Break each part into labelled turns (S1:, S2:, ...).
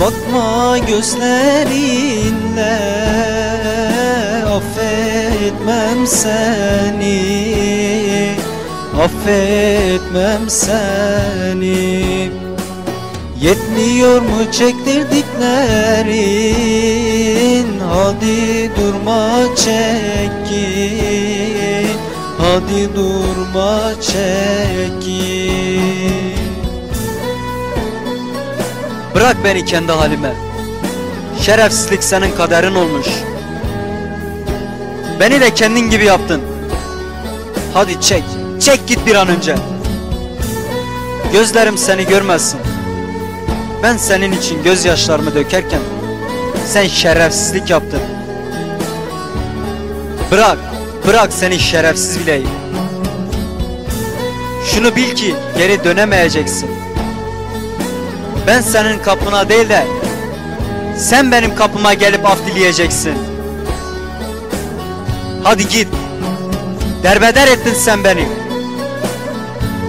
S1: Bakma gözlerinle Affetmem seni. Affetmem seni. Yetmiyor mu çektirdiklerin? Hadi durma çekin Hadi durma çekin Bırak beni kendi halime. Şerefsizlik senin kaderin olmuş. Beni de kendin gibi yaptın. Hadi çek Çek git bir an önce. Gözlerim seni görmezsin. Ben senin için gözyaşlarımı dökerken Sen şerefsizlik yaptın. Bırak Bırak seni şerefsiz bileyim. Şunu bil ki geri dönemeyeceksin Ben senin kapına değil de Sen benim kapıma gelip af dileyeceksin. Hadi git. Derbeder ettin sen beni.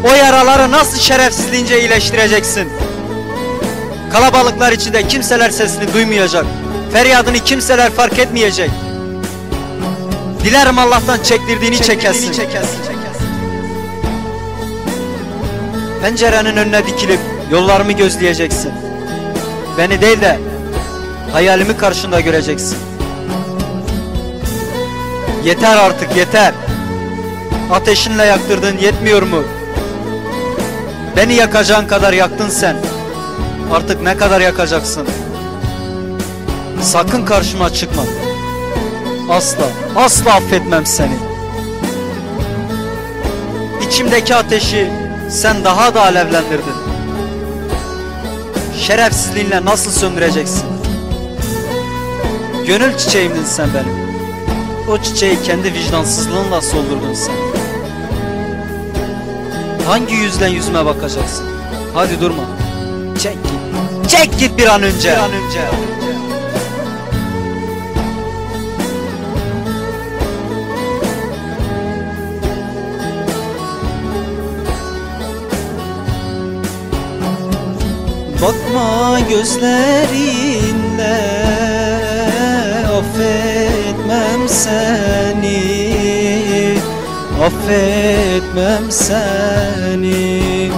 S1: O yaraları nasıl şerefsizliğince iyileştireceksin? Kalabalıklar içinde kimseler sesini duymayacak. Feryadını kimseler fark etmeyecek. Dilerim Allah'tan çektirdiğini, çekesin. Pencerenin önüne dikilip yollarımı gözleyeceksin. Beni değil de hayalimi karşında göreceksin. Yeter artık yeter. Ateşinle yaktırdığın yetmiyor mu? Beni yakacağın kadar yaktın sen. Artık ne kadar yakacaksın? Sakın karşıma çıkma. Asla, asla affetmem seni. İçimdeki ateşi sen daha da alevlendirdin. Şerefsizliğinle nasıl söndüreceksin? Gönül çiçeğimdin sen benim. O çiçeği kendi vicdansızlığınla soldurdun sen. Hangi yüzle yüzüme bakacaksın? Hadi durma. Çek git. Çek git bir an önce. Bir an önce. Bakma gözlerinle Affetmem seni. Affetmem seni.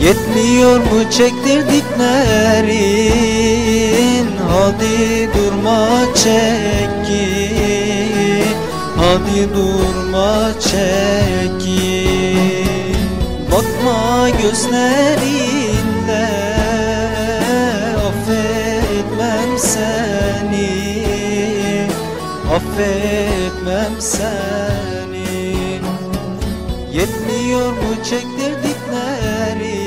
S1: Yetmiyor mu çektirdiklerin? Hadi durma çekin Hadi durma çekin Bakma gözlerinle beni Affetmem seni. Yetmiyor mu çektirdikleri